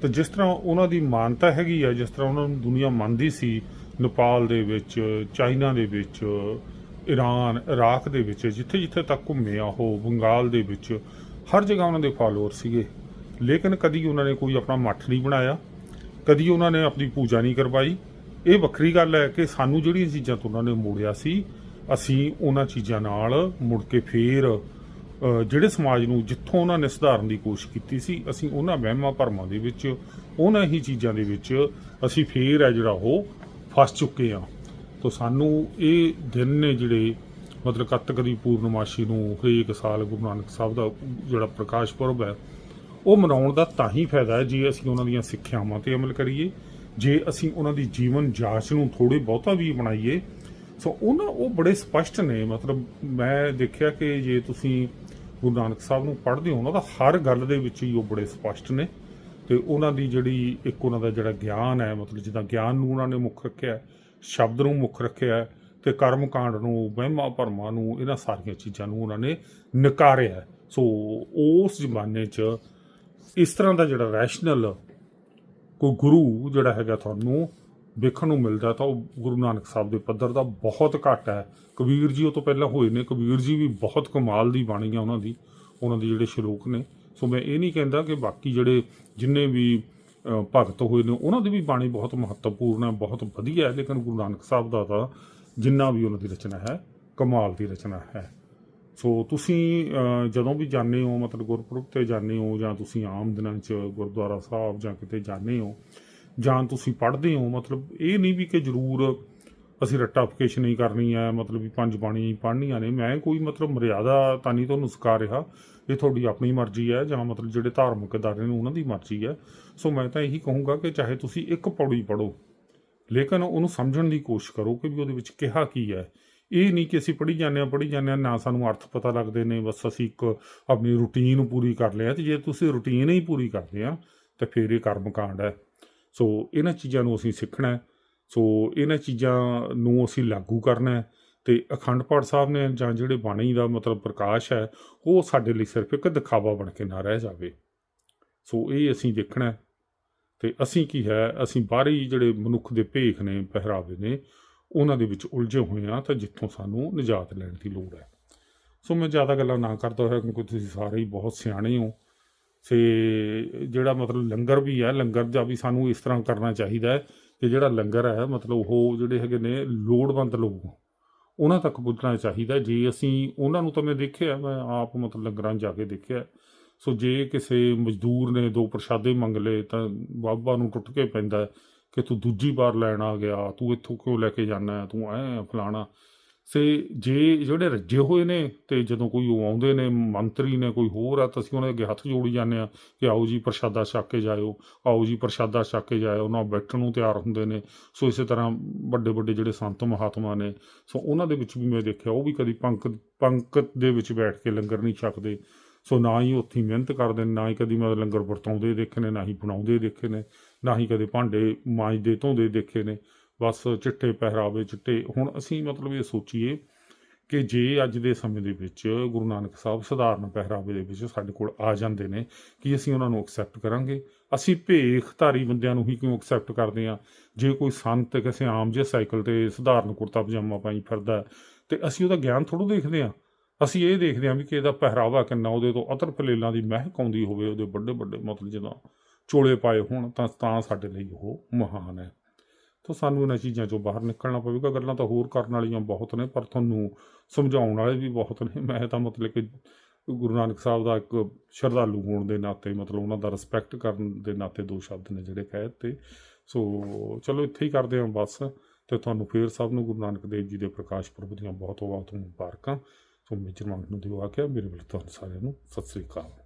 ਤਾਂ ਜਿਸ ਤਰ੍ਹਾਂ ਉਹਨਾਂ ਦੀ ਮਾਨਤਾ ਹੈਗੀ ਆ, ਜਿਸ ਤਰ੍ਹਾਂ ਉਹਨਾਂ ਨੂੰ ਦੁਨੀਆ ਮੰਨਦੀ ਸੀ, ਨੇਪਾਲ ਦੇ ਵਿੱਚ, ਚਾਈਨਾ ਦੇ ਵਿੱਚ ਈਰਾਨ ਇਰਾਕ ਦੇ ਵਿੱਚ ਜਿੱਥੇ ਜਿੱਥੇ ਤੱਕ ਘੁੰਮੇ ਆ ਉਹ, ਬੰਗਾਲ ਦੇ ਵਿੱਚ, ਹਰ ਜਗ੍ਹਾ ਉਹਨਾਂ ਦੇ ਫਾਲੋਅਰ ਸੀਗੇ। ਲੇਕਿਨ ਕਦੀ ਉਹਨਾਂ ਨੇ ਕੋਈ ਆਪਣਾ ਮੱਠ ਨਹੀਂ ਬਣਾਇਆ, ਕਦੀ ਉਹਨਾਂ ਨੇ ਆਪਣੀ ਪੂਜਾ ਨਹੀਂ ਕਰਵਾਈ। ਇਹ ਵੱਖਰੀ ਗੱਲ ਹੈ ਕਿ ਸਾਨੂੰ ਜਿਹੜੀਆਂ ਚੀਜ਼ਾਂ ਤੋਂ ਉਹਨਾਂ ਨੇ ਮੋੜਿਆ ਸੀ, ਅਸੀਂ ਉਹਨਾਂ ਚੀਜ਼ਾਂ ਨਾਲ ਮੁੜ ਕੇ ਫੇਰ ਜਿਹੜੇ ਸਮਾਜ ਨੂੰ ਜਿੱਥੋਂ ਉਹਨਾਂ ਨੇ ਸੁਧਾਰਨ ਦੀ ਕੋਸ਼ਿਸ਼ ਕੀਤੀ ਸੀ, ਅਸੀਂ ਉਹਨਾਂ ਵਹਿਮਾਂ ਭਰਮਾਂ ਦੇ ਵਿੱਚ, ਉਹਨਾਂ ਹੀ ਚੀਜ਼ਾਂ ਦੇ ਵਿੱਚ ਅਸੀਂ ਫੇਰ ਹੈ ਜਿਹੜਾ ਉਹ ਫਸ ਚੁੱਕੇ ਆ ਤਾਂ ਸਾਨੂੰ ਇਹ ਦਿਨ ਨੇ ਜਿਹੜੇ ਮਤਲਬ ਕੱਤਕ ਦੀ ਪੂਰਨਮਾਸ਼ੀ ਨੂੰ ਹਰੇਕ ਸਾਲ ਗੁਰੂ ਨਾਨਕ ਸਾਹਿਬ ਦਾ ਜਿਹੜਾ ਪ੍ਰਕਾਸ਼ ਪੁਰਬ ਹੈ ਉਹ ਮਨਾਉਣ ਦਾ ਤਾਂ ਹੀ ਫਾਇਦਾ ਹੈ ਜੇ ਅਸੀਂ ਉਹਨਾਂ ਦੀਆਂ ਸਿੱਖਿਆਵਾਂ ਤੇ ਅਮਲ ਕਰੀਏ। ਜੇ ਅਸੀਂ ਉਹਨਾਂ ਦੀ ਜੀਵਨ ਜਾਂਚ ਨੂੰ ਥੋੜੇ ਬਹੁਤਾ ਵੀ ਬਣਾਈਏ ਸੋ ਉਹਨਾਂ ਉਹ ਬੜੇ ਸਪਸ਼ਟ ਨੇ। ਮਤਲਬ ਮੈਂ ਦੇਖਿਆ ਕਿ ਜੇ ਤੁਸੀਂ ਗੁਰੂ ਨਾਨਕ ਸਾਹਿਬ ਨੂੰ ਪੜ੍ਹਦੇ ਹੋ, ਉਹਨਾਂ ਦਾ ਹਰ ਗੱਲ ਦੇ ਵਿੱਚ ਹੀ ਉਹ ਬੜੇ ਸਪਸ਼ਟ ਨੇ ਤੇ ਉਹਨਾਂ ਦੀ ਜਿਹੜੀ ਇੱਕ ਉਹਨਾਂ ਦਾ ਜਿਹੜਾ ਗਿਆਨ ਹੈ, ਮਤਲਬ ਜਿੱਦਾਂ ਗਿਆਨ ਨੂੰ ਉਹਨਾਂ ਨੇ ਮੁੱਖ ਰੱਖਿਆ, ਸ਼ਬਦ ਨੂੰ ਮੁੱਖ ਰੱਖਿਆ ਹੈ ਤੇ ਕਰਮ ਕਾਂਡ ਨੂੰ ਵਹਿਮਾਂ ਭਰਮਾਂ ਨੂੰ, ਇਹਨਾਂ ਸਾਰੀਆਂ ਚੀਜ਼ਾਂ ਨੂੰ ਉਹਨਾਂ ਨੇ ਨਕਾਰਿਆ। ਸੋ ਉਸ ਜ਼ਮਾਨੇ 'ਚ ਇਸ ਤਰ੍ਹਾਂ ਦਾ ਜਿਹੜਾ ਰੈਸ਼ਨਲ ਕੋਈ ਗੁਰੂ ਜਿਹੜਾ ਹੈਗਾ ਤੁਹਾਨੂੰ ਵੇਖਣ ਨੂੰ ਮਿਲਦਾ ਤਾਂ ਉਹ ਗੁਰੂ ਨਾਨਕ ਸਾਹਿਬ ਦੇ ਪੱਧਰ ਦਾ ਬਹੁਤ ਘੱਟ ਹੈ। ਕਬੀਰ ਜੀ ਉਹ ਤੋਂ ਪਹਿਲਾਂ ਹੋਏ ਨੇ। ਕਬੀਰ ਜੀ ਵੀ ਬਹੁਤ ਕਮਾਲ ਦੀ ਬਾਣੀ ਆ ਉਹਨਾਂ ਦੀ, ਉਹਨਾਂ ਦੇ ਜਿਹੜੇ ਸ਼ਲੋਕ ਨੇ। ਸੋ ਮੈਂ ਇਹ ਨਹੀਂ ਕਹਿੰਦਾ ਕਿ ਬਾਕੀ ਜਿਹੜੇ ਜਿੰਨੇ ਵੀ ਭਗਤ ਹੋਏ ਨੇ, ਉਹਨਾਂ ਦੀ ਵੀ ਬਾਣੀ ਬਹੁਤ ਮਹੱਤਵਪੂਰਨ ਹੈ, ਬਹੁਤ ਵਧੀਆ ਹੈ। ਲੇਕਿਨ ਗੁਰੂ ਨਾਨਕ ਸਾਹਿਬ ਦਾ ਤਾਂ ਜਿੰਨਾ ਵੀ ਉਹਨਾਂ ਦੀ ਰਚਨਾ ਹੈ, ਕਮਾਲ ਦੀ ਰਚਨਾ ਹੈ। ਸੋ ਤੁਸੀਂ ਜਦੋਂ ਵੀ ਜਾਂਦੇ ਹੋ, ਮਤਲਬ ਗੁਰਪੁਰਬ ਤੇ ਜਾਂਦੇ ਹੋ ਜਾਂ ਤੁਸੀਂ ਆਮ ਦਿਨਾਂ 'ਚ ਗੁਰਦੁਆਰਾ ਸਾਹਿਬ ਜਾਂ ਕਿਤੇ ਜਾਂਦੇ ਹੋ, ਜਾਂ ਤੁਸੀਂ ਪੜ੍ਹਦੇ ਹੋ, ਮਤਲਬ ਇਹ ਨਹੀਂ ਵੀ ਕਿ ਜ਼ਰੂਰ ਅਸੀਂ ਰੱਟਾਫਿਕੇਸ਼ਨ ਨਹੀਂ ਕਰਨੀ ਹੈ, ਮਤਲਬ ਵੀ ਪੰਜ ਬਾਣੀ ਪੜ੍ਹਨੀਆਂ ਨੇ, ਮੈਂ ਕੋਈ ਮਤਲਬ ਮਰਿਆਦਾ ਤਾਂ ਨਹੀਂ ਤੁਹਾਨੂੰ ਸਿਖਾ ਰਿਹਾ। ਇਹ ਤੁਹਾਡੀ ਆਪਣੀ ਮਰਜ਼ੀ ਹੈ ਜਾਂ ਮਤਲਬ ਜਿਹੜੇ ਧਾਰਮਿਕ ਅਦਾਰੇ ਨੇ ਉਹਨਾਂ ਦੀ ਮਰਜ਼ੀ ਹੈ। ਸੋ ਮੈਂ ਤਾਂ ਇਹੀ ਕਹੂੰਗਾ ਕਿ ਚਾਹੇ ਤੁਸੀਂ ਇੱਕ ਪੌੜੀ ਪੜੋ ਲੇਕਿਨ ਉਹਨੂੰ ਸਮਝਣ ਦੀ ਕੋਸ਼ਿਸ਼ ਕਰੋ ਕਿ ਵੀ ਉਹਦੇ ਵਿੱਚ ਕਿਹਾ ਕੀ ਹੈ। ਇਹ ਨਹੀਂ ਕਿ ਅਸੀਂ ਪੜ੍ਹੀ ਜਾਂਦੇ ਹਾਂ, ਪੜ੍ਹੀ ਜਾਂਦੇ ਹਾਂ, ਨਾ ਸਾਨੂੰ ਅਰਥ ਪਤਾ ਲੱਗਦੇ ਨੇ, ਬਸ ਅਸੀਂ ਇੱਕ ਆਪਣੀ ਰੁਟੀਨ ਪੂਰੀ ਕਰ ਲਿਆ ਤੇ ਜੇ ਤੁਸੀਂ ਰੁਟੀਨ ਹੀ ਪੂਰੀ ਕਰਦੇ ਆ, ਤਾਂ ਫਿਰ ਇਹ ਕਰਮ ਕਾਂਡ ਹੈ। ਸੋ ਇਹਨਾਂ ਚੀਜ਼ਾਂ ਨੂੰ ਅਸੀਂ ਸਿੱਖਣਾ ਸੋ ਇਹਨਾਂ ਚੀਜ਼ਾਂ ਨੂੰ ਅਸੀਂ ਲਾਗੂ ਕਰਨਾ ਹੈ ਤੇ ਅਖੰਡ ਪਾਠ ਸਾਹਿਬ ਨੇ ਜਾਂ ਜਿਹੜੇ ਬਾਣੀ ਦਾ ਮਤਲਬ ਪ੍ਰਕਾਸ਼ ਹੈ, ਉਹ ਸਾਡੇ ਲਈ ਸਿਰਫ ਇੱਕ ਦਿਖਾਵਾ ਬਣ ਕੇ ਨਾ ਰਹਿ ਜਾਵੇ। ਸੋ ਇਹ ਅਸੀਂ ਦੇਖਣਾ ਹੈ ਤੇ ਅਸੀਂ ਕੀ ਹੈ, ਅਸੀਂ ਬਾਹਰੀ ਜਿਹੜੇ ਮਨੁੱਖ ਦੇ ਭੇਖ ਨੇ, ਪਹਿਰਾਵੇ ਨੇ ਉਹਨਾਂ ਦੇ ਵਿੱਚ ਉਲਝੇ ਹੋਏ ਆ ਤਾਂ ਜਿੱਥੋਂ ਸਾਨੂੰ ਨਿਜਾਤ ਲੈਣ ਦੀ ਲੋੜ ਹੈ। ਸੋ ਮੈਂ ਜ਼ਿਆਦਾ ਗੱਲਾਂ ਨਾ ਕਰਦਾ ਹੋਇਆ ਕਿਉਂਕਿ ਤੁਸੀਂ ਸਾਰੇ ਹੀ ਬਹੁਤ ਸਿਆਣੇ ਹੋ। ਸੇ ਜਿਹੜਾ ਮਤਲਬ ਲੰਗਰ ਵੀ ਹੈ, ਲੰਗਰ ਦਾ ਵੀ ਸਾਨੂੰ ਇਸ ਤਰ੍ਹਾਂ ਕਰਨਾ ਚਾਹੀਦਾ ਹੈ ਕਿ ਜਿਹੜਾ ਲੰਗਰ ਹੈ, ਮਤਲਬ ਉਹ ਜਿਹੜੇ ਹੈਗੇ ਨੇ ਲੋੜਵੰਦ ਲੋਕ, ਉਹਨਾਂ ਤੱਕ ਪੁੱਜਣਾ ਚਾਹੀਦਾ ਜੇ ਅਸੀਂ ਉਹਨਾਂ ਨੂੰ ਤਾਂ ਮੈਂ ਦੇਖਿਆ, ਮੈਂ ਆਪ ਮਤਲਬ ਲੰਗਰਾਂ 'ਚ ਜਾ ਕੇ ਦੇਖਿਆ। ਸੋ ਜੇ ਕਿਸੇ ਮਜ਼ਦੂਰ ਨੇ ਦੋ ਪ੍ਰਸ਼ਾਦੇ ਮੰਗ ਲਏ ਤਾਂ ਬਾਬਾ ਨੂੰ ਟੁੱਟ ਕੇ ਪੈਂਦਾ ਕਿ ਤੂੰ ਦੂਜੀ ਵਾਰ ਲੈਣ ਆ ਗਿਆ, ਤੂੰ ਇੱਥੋਂ ਕਿਉਂ ਲੈ ਕੇ ਜਾਣਾ ਹੈ? ਤੂੰ ਐ ਫਲਾਣਾ। ਸੇ ਜੇ ਜਿਹੜੇ ਰੱਜੇ ਹੋਏ ਨੇ ਤੇ ਜਦੋਂ ਕੋਈ ਉਹ ਆਉਂਦੇ ਨੇ, ਮੰਤਰੀ ਨੇ ਕੋਈ ਹੋਰ ਆ, ਤਾਂ ਅਸੀਂ ਉਹਨਾਂ ਦੇ ਅੱਗੇ ਹੱਥ ਜੋੜੀ ਜਾਂਦੇ ਆ ਕਿ ਆਓ ਜੀ ਪ੍ਰਸ਼ਾਦਾ ਛਕ ਕੇ ਜਾਇਓ, ਆਓ ਜੀ ਪ੍ਰਸ਼ਾਦਾ ਛਕ ਕੇ ਜਾਇਓ, ਉਹਨਾਂ ਬੈਠਣ ਨੂੰ ਤਿਆਰ ਹੁੰਦੇ ਨੇ। ਸੋ ਇਸੇ ਤਰ੍ਹਾਂ ਵੱਡੇ ਵੱਡੇ ਜਿਹੜੇ ਸੰਤ ਮਹਾਤਮਾ ਨੇ, ਸੋ ਉਹਨਾਂ ਦੇ ਵਿੱਚ ਵੀ ਮੈਂ ਦੇਖਿਆ, ਉਹ ਵੀ ਕਦੀ ਪੰਕਤ ਪੰਕਤ ਦੇ ਵਿੱਚ ਬੈਠ ਕੇ ਲੰਗਰ ਨਹੀਂ ਛਕਦੇ। ਸੋ ਨਾ ਹੀ ਉੱਥੇ ਮਿਹਨਤ ਕਰਦੇ ਨੇ, ਨਾ ਹੀ ਕਦੀ ਮੈਂ ਲੰਗਰ ਵਰਤਾਉਂਦੇ ਦੇਖੇ ਨੇ, ਨਾ ਹੀ ਬਣਾਉਂਦੇ ਦੇਖੇ ਨੇ। ਨਾ ਹੀ ਕਦੇ ਭਾਂਡੇ ਮਾਂਜਦੇ ਧੋਂਦੇ ਦੇਖੇ ਨੇ। ਬਸ ਚਿੱਟੇ ਪਹਿਰਾਵੇ ਚਿੱਟੇ। ਹੁਣ ਅਸੀਂ ਮਤਲਬ ਇਹ ਸੋਚੀਏ ਕਿ ਜੇ ਅੱਜ ਦੇ ਸਮੇਂ ਦੇ ਵਿੱਚ ਗੁਰੂ ਨਾਨਕ ਸਾਹਿਬ ਸਧਾਰਨ ਪਹਿਰਾਵੇ ਦੇ ਵਿੱਚ ਸਾਡੇ ਕੋਲ ਆ ਜਾਂਦੇ ਨੇ ਕਿ ਅਸੀਂ ਉਹਨਾਂ ਨੂੰ ਐਕਸੈਪਟ ਕਰਾਂਗੇ? ਅਸੀਂ ਭੇਖਧਾਰੀ ਬੰਦਿਆਂ ਨੂੰ ਹੀ ਕਿਉਂ ਐਕਸੈਪਟ ਕਰਦੇ ਆ ਜੇ ਕੋਈ ਸੰਤ ਕਿਸੇ ਆਮ ਜਿਹੇ ਸਾਈਕਲ ਤੇ ਸਧਾਰਨ ਕੁੜਤਾ ਪਜਾਮਾ ਪਾਈ ਫਿਰਦਾ ਹੈ, ਤੇ ਅਸੀਂ ਉਹਦਾ ਗਿਆਨ ਥੋੜ੍ਹਾ ਦੇਖਦੇ ਆ ਅਸੀਂ ਇਹ ਦੇਖਦੇ ਆ ਵੀ ਕਿ ਇਹਦਾ ਪਹਿਰਾਵਾ ਕਿੰਨਾ ਉਹਦੇ ਤੋਂ ਅਤਰ ਪਲੇਲਾਂ ਦੀ ਮਹਿਕ ਆਉਂਦੀ ਹੋਵੇ ਉਹਦੇ ਵੱਡੇ ਵੱਡੇ ਮਤਲਬ ਜਦੋਂ ਚੋਲੇ ਪਾਏ ਹੋਣ, ਤਾਂ ਤਾਂ ਸਾਡੇ ਲਈ ਉਹ ਮਹਾਨ ਹੈ। ਤਾਂ ਸਾਨੂੰ ਇਹਨਾਂ ਚੀਜ਼ਾਂ ਚੋਂ ਬਾਹਰ ਨਿਕਲਣਾ ਪਵੇਗਾ। ਗੱਲਾਂ ਤਾਂ ਹੋਰ ਕਰਨ ਵਾਲੀਆਂ ਬਹੁਤ ਨੇ, ਪਰ ਤੁਹਾਨੂੰ ਸਮਝਾਉਣ ਵਾਲੇ ਵੀ ਬਹੁਤ ਨੇ। ਮੈਂ ਤਾਂ ਮਤਲਬ ਕਿ ਗੁਰੂ ਨਾਨਕ ਸਾਹਿਬ ਦਾ ਇੱਕ ਸ਼ਰਧਾਲੂ ਹੋਣ ਦੇ ਨਾਤੇ, ਮਤਲਬ ਉਹਨਾਂ ਦਾ ਰਿਸਪੈਕਟ ਕਰਨ ਦੇ ਨਾਤੇ ਦੋ ਸ਼ਬਦ ਨੇ ਜਿਹੜੇ ਕਹਿ ਦਿੱਤੇ। ਸੋ ਚਲੋ, ਇੱਥੇ ਹੀ ਕਰਦੇ ਹਾਂ ਬਸ। ਤੇ ਤੁਹਾਨੂੰ ਫੇਰ ਸਭ ਨੂੰ ਗੁਰੂ ਨਾਨਕ ਦੇਵ ਜੀ ਦੇ ਪ੍ਰਕਾਸ਼ ਪੁਰਬ ਦੀਆਂ ਬਹੁਤ ਬਹੁਤ ਮੁਬਾਰਕਾਂ। ਸੋ ਮੇਜਰ ਮੰਗ ਨੂੰ ਦਿਵਾ ਆ ਕੇ। ਮੇਰੇ ਵੱਲ ਤੁਹਾਨੂੰ ਸਾਰਿਆਂ ਨੂੰ ਸਤਿ ਸ੍ਰੀ ਅਕਾਲ।